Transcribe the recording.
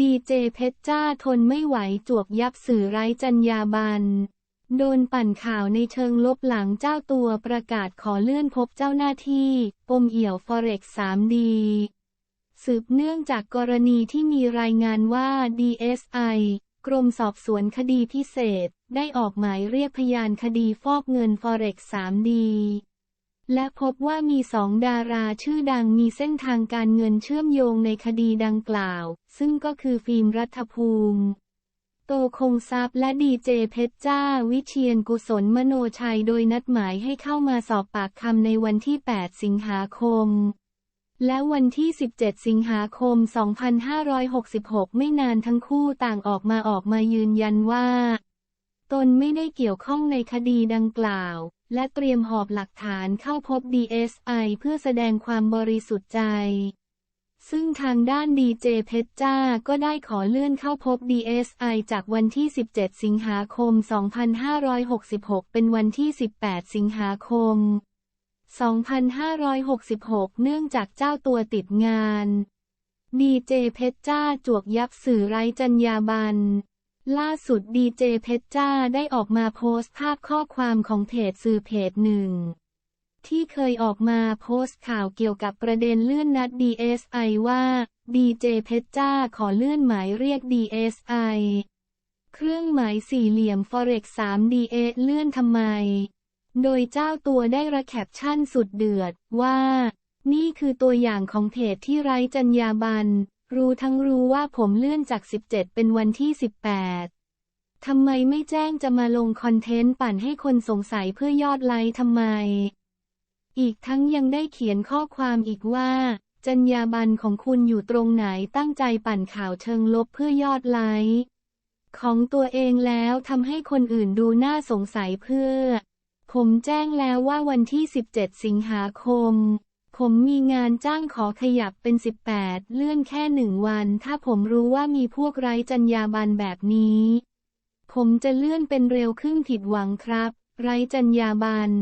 ดีเจเพชรจ้าทนไม่ไหวจวกยับสื่อไร้จรรยาบรรณโดนปั่นข่าวในเชิงลบหลังเจ้าตัวประกาศขอเลื่อนพบเจ้าหน้าที่ ปมเอี่ยว Forex 3D สืบเนื่องจากกรณีที่มีรายงานว่า DSI กรมสอบสวนคดีพิเศษ ได้ออกหมายเรียกพยานคดีฟอกเงิน Forex 3D และพบว่ามีสองดาราชื่อดังมีเส้นทางการเงินเชื่อมโยงในคดีดังกล่าว ซึ่งก็คือฟิล์มรัฐภูมิ โตคงทรัพย์และดีเจเพชรจ้าวิเชียนกุศลมโนชัยโดยนัดหมายให้เข้ามาสอบปากคำในวันที่ 8 สิงหาคม และวันที่ 17 สิงหาคม 2566 ไม่นานทั้งคู่ต่างออกมาออกมายืนยันว่า ตนไม่ได้เกี่ยวข้องในคดีดังกล่าว และเตรียมหอบหลักฐานเข้าพบ DSI เพื่อแสดงความบริสุทธิ์ใจ ซึ่งทางด้านดีเจเพชรจ้าก็ได้ขอเลื่อนเข้าพบ DSI จากวันที่ 17 สิงหาคม 2566 เป็นวันที่ 18 สิงหาคม 2566 เนื่องจากเจ้าตัวติดงาน ดีเจเพชรจ้าจวกยับสื่อไร้จรรยาบรรณ ล่าสุดดีเจเพชรจ้าได้ออกมาโพสต์ภาพข้อความของเพจสื่อเพจหนึ่ง ที่เคยออกมาโพสต์ข่าวเกี่ยวกับประเด็นเลื่อนนัด DSI ว่าดีเจเพชรจ้าขอเลื่อนหมายเรียก DSI เครื่องหมายสี่เหลี่ยม Forex 3 DA เลื่อนทำไม โดยเจ้าตัวได้ระแคปชั่นสุดเดือดว่า นี่คือตัวอย่างของเพจที่ไร้จรรยาบรรณ รู้ทั้งรู้ว่าผมเลื่อนจาก 17 เป็นวันที่ 18 ทำไมไม่แจ้งจะมาลงคอนเทนต์ปั่นให้คนสงสัยเพื่อยอดไลค์ทำไม อีกทั้งยังได้เขียนข้อความอีกว่า จรรยาบรรณของคุณอยู่ตรงไหนตั้งใจปั่นข่าวเชิงลบเพื่อยอดไลค์ของตัวเองแล้วทำให้คนอื่นดูน่าสงสัยเพื่อ ผมแจ้งแล้วว่าวันที่ 17 สิงหาคม ผมมีงานจ้างขอขยับเป็น 18 เลื่อนแค่หนึ่งวัน ถ้าผมรู้ว่ามีพวกไร้จรรยาบรรณแบบนี้ ผมจะเลื่อนเป็นเร็วครึ่งผิดหวังครับ ไร้จรรยาบรรณ